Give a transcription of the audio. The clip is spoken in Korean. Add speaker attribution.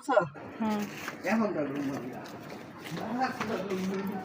Speaker 1: 그래서 내 혼자 그런 겁니다. 나 그런 겁니다.